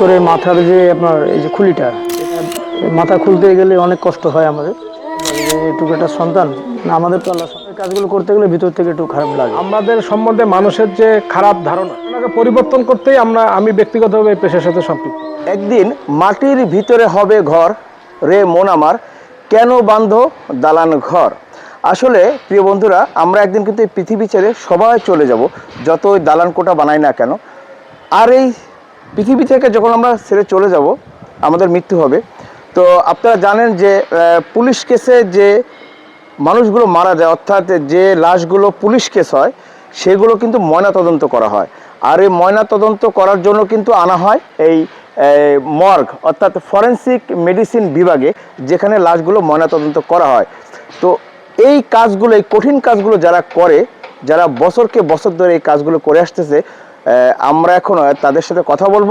করে মাথার যে আপনার এই যে খুলিটা মাথা খুলতে গেলে অনেক কষ্ট হয় আমাদের। এটুকু একটা সন্তান না আমাদের তো আল্লাহ কাজগুলো করতে গেলে ভিতর থেকে একটু খারাপ লাগে। আমাদের সম্বন্ধে মানুষের যে খারাপ ধারণা ওনাকে পরিবর্তন করতেই আমরা আমি ব্যক্তিগতভাবে পেশার সাথে সম্পৃক্ত। একদিন মাটির ভিতরে হবে ঘর রে মন আমার কেন বান্ধ দালান ঘর? আসলে প্রিয় বন্ধুরা আমরা একদিন কিন্তু এই পৃথিবী ছেড়ে সবাই চলে যাব যতই দালান কোটা বানাই না কেন। আর এই পৃথিবী থেকে যখন আমরা ছেড়ে চলে যাব, আমাদের মৃত্যু হবে। তো আপনারা জানেন যে পুলিশ কেসে যে মানুষগুলো মারা যায়, অর্থাৎ যে লাশগুলো পুলিশ কেস হয়, সেগুলো কিন্তু ময়না তদন্ত করা হয়। আর এই ময়না তদন্ত করার জন্য কিন্তু আনা হয় এই মর্গ, অর্থাৎ ফরেন্সিক মেডিসিন বিভাগে, যেখানে লাশগুলো ময়না তদন্ত করা হয়। তো এই কাজগুলো, এই কঠিন কাজগুলো যারা করে, যারা বছরকে বছর ধরে এই কাজগুলো করে আসতেছে আমরা এখন তাদের সাথে কথা বলব।